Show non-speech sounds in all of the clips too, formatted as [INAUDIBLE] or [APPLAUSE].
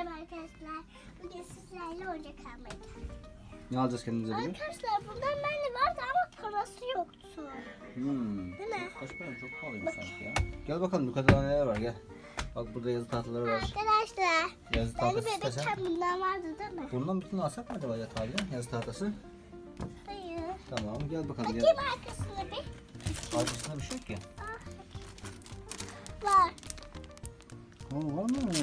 Merhaba arkadaşlar. Bugün sizlerle oyuncak almaya. Ne alacağız kendimize bugün? Arkadaşlar bundan bende vardı ama parası yoktu. Hmm. Değil mi? Kaç para? Çok pahalıymış sanki ya. Gel bakalım yukarıda neler var gel. Bak burada yazı tahtaları var. Arkadaşlar. Yazı tahtası istersen. bebekken bundan vardı değil mi? Bundan bütün alsak mı acaba yatağıyla? Yazı tahtası. Hayır. Tamam gel bakalım gel. Bakayım arkasına bir. Arkasında bir şey yok ki. Ah. Var. Oo, varmış.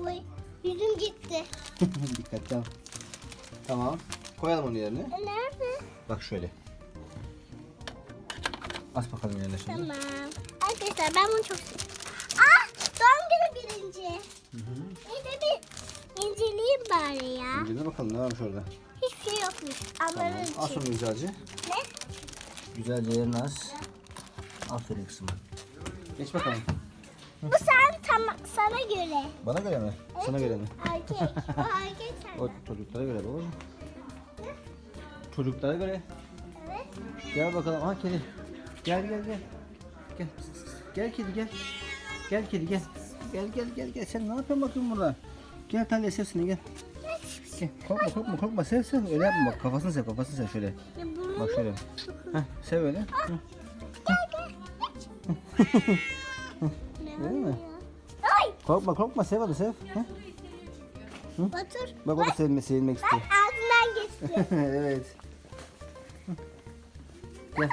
Uy. Yüzüm gitti. [LAUGHS] Dikkatli al. Tamam. Koyalım onu yerine. E, Nerede? Bak şöyle. As bakalım yerine şimdi. Tamam. Arkadaşlar ben bunu çok seviyorum. Ah! Doğum günü birinci. Hı hı. Bir de bir inceleyeyim bari ya. De bakalım ne varmış orada. Hiçbir şey yokmuş. Tamam. Onların As için. onu güzelce. Ne? Güzelce yerine as. Aferin kızım. Geç bakalım. Bu sen tam sana göre. Bana göre mi? Sana göre mi? Erkek. [LAUGHS] O erkek O sana. çocuklara göre babacığım. Çocuklara göre. Evet. Gel bakalım. Aha kedi. Gel gel gel. Gel. Gel kedi gel. Gel kedi gel. Gel gel gel gel. Sen ne yapıyorsun bakayım burada? Gel Talya sev seni gel. Gel. Korkma korkma korkma sev sev. Öyle yapma bak kafasını sev kafasını sev şöyle. Bak şöyle. Heh, sev öyle. Hı. [LAUGHS] ne Değil mi? Korkma korkma sev hadi sev. Heh. Otur. Bak o da sevme, sevilmek Bak istiyor. ağzından geçti. [LAUGHS] evet. Gel.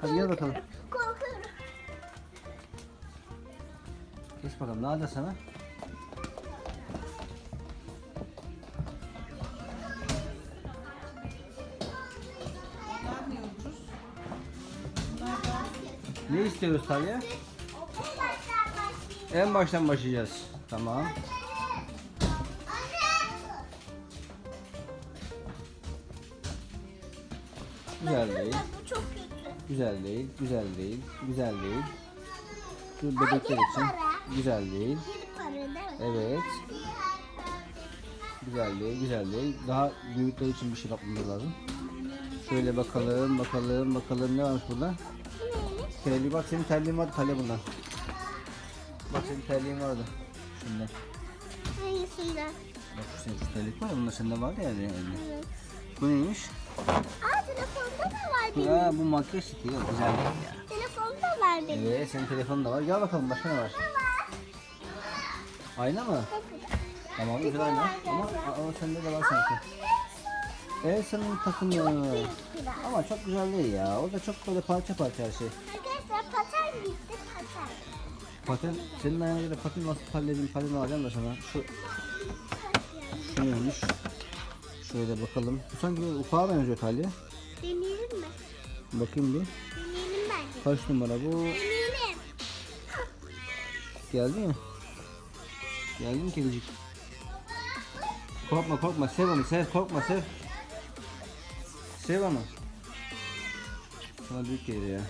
Hadi gel bakalım. Korkuyorum. Geç bakalım ne alacağız sana? Ne istiyoruz Talya? En baştan başlayacağız. Tamam. Güzel değil. Bu çok kötü. Güzel değil. Güzel değil. Güzel değil. Şu bebekler için. Güzel değil. Evet. Güzel değil, güzel değil. Daha büyükler için bir şey yapmamız lazım. Şöyle bakalım, bakalım, bakalım ne varmış burada? Bak senin terliğin vardı Talya bundan. Bak senin terliğin vardı. Şundan. Hangisinden? Bak şu senin şu terlik var ya bunlar sende vardı ya. Yani. Evet. Bu neymiş? Aa telefonda da var benim. Ha, bu makyaj seti yok güzel ya. Telefonda var benim. Evet senin telefonun da var. Gel bakalım başka ne var? Ayna mı? Tamam güzel ayna. Ama aa, sende de var sanki. Elsa'nın takımı. Ama çok güzel değil ya. O da çok böyle parça parça her şey. Arkadaşlar paten gitti paten. Paten, senin ayağına göre paten nasıl pallerin paten alacağım da sana. Şu, şu neymiş? Şöyle bakalım. Bu sanki böyle ufağa benziyor Talya. Deneyelim mi? Bakayım bir. Deneyelim bence. Kaç numara bu? Deneyelim. Geldi mi? Geldi mi kedicik? Korkma korkma sev onu sev korkma sev. Sev onu. Sana büyük gelir ya.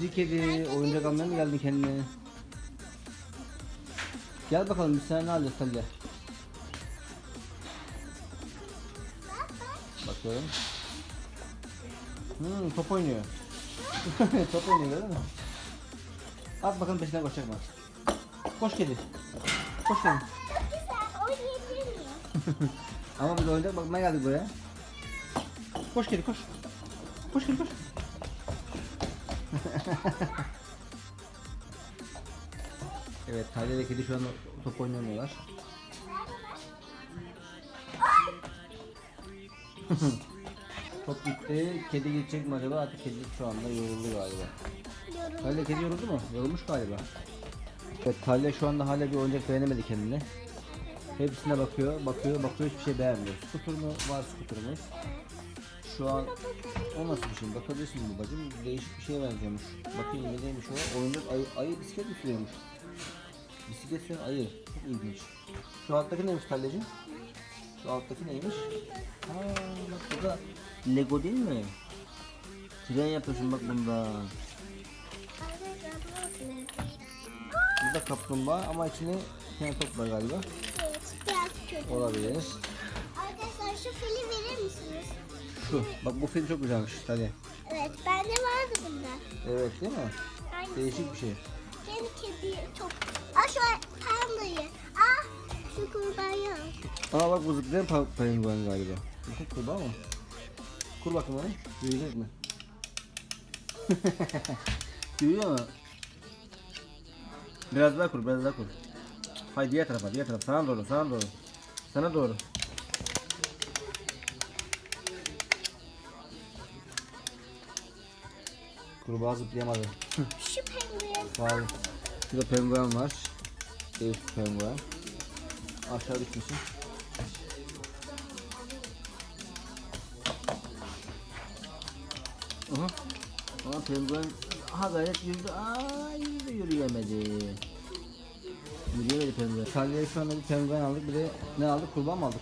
Cici kedi oyuncak almaya mı geldin kendine? Gel bakalım biz sana ne alacağız Talya? Bakıyorum. Hmm, top oynuyor. [LAUGHS] top oynuyor değil mi? At bakalım peşinden koşacak mı? Koş kedi. Koş kedi. [LAUGHS] Ama biz oyuncak bakmaya geldik buraya. Koş kedi koş. Koş kedi koş. Evet Talya ve kedi şu an top oynamıyorlar. [LAUGHS] top gitti. Kedi gidecek mi acaba? Artık kedi şu anda yoruldu galiba. Yorum. Talya kedi yoruldu mu? Yorulmuş galiba. Evet Talya şu anda hala bir oyuncak beğenemedi kendine. Hepsine bakıyor, bakıyor, bakıyor hiçbir şey beğenmiyor. Skuter mu? Var skuterımız. Şu an o nasıl bir şey? Bakabilirsin babacığım. Değişik bir şeye benziyormuş. Bakayım ne neymiş o? Oyuncak ayı, ayı bisiklet mi sürüyormuş? Bisiklet süren ayı. Çok ilginç. Şu alttaki neymiş Talya'cığım? Şu alttaki neymiş? Ha, bak bu da Lego değil mi? Tren yapıyorsun bak bunda. Bu da kaplumbağa ama içine tane top var galiba. Evet, biraz kötü. Olabilir. Arkadaşlar şu fili verir misiniz? Şu. Bak bu film çok güzelmiş. Hadi. Evet, bende vardı bunlar. Evet değil mi? Aynen. Değişik bir şey. Benim kedi çok... Aa şu pandayı. Aa şu kurbağayı. Aa bak bu zıplayan pa- galiba. Bu kurbağa mı? Kur bakayım onu. Yürüyecek mi? [LAUGHS] Yürüyor mu? Biraz daha kur, biraz daha kur. Hayır diğer tarafa, diğer tarafa. Sana doğru, sana doğru. Sana doğru. Kurbağa zıplayamadı. Şu penguen. Var. Şurada penguen var. Değişik penguen. Aşağı düşmüşsün. Aha. Ama penguen ha gayret yürüdü. Aa yürüdü yürüyemedi. Yürüyemedi penguen. Talya'ya şu anda bir penguen aldık. Bir de ne aldık? Kurban mı aldık?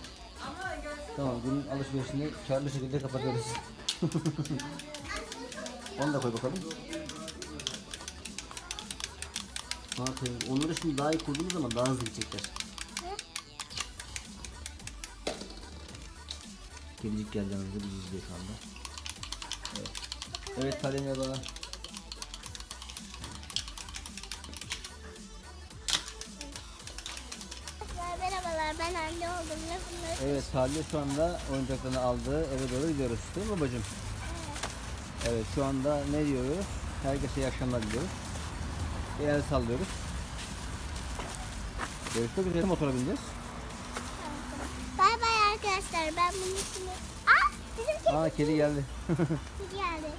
Tamam günün alışverişini karlı şekilde kapatıyoruz. [LAUGHS] Onu da koy bakalım. Tabii. Onları şimdi daha iyi kurduğumuz zaman daha hızlı gidecekler. Kedicik geldi yanımıza bizi izliyor şu anda. Evet. Evet Talya merhaba. Merhabalar ben anne oldum. Evet Talya şu anda oyuncaklarını aldı. Eve doğru gidiyoruz. Değil mi babacığım? Evet şu anda ne diyoruz? Herkese iyi akşamlar diliyoruz. Bir el sallıyoruz. Görüşmek üzere. Motora bineceğiz. Bay bay arkadaşlar. Ben bunun için... Aa bizim kedi Aa kedi geldi. geldi.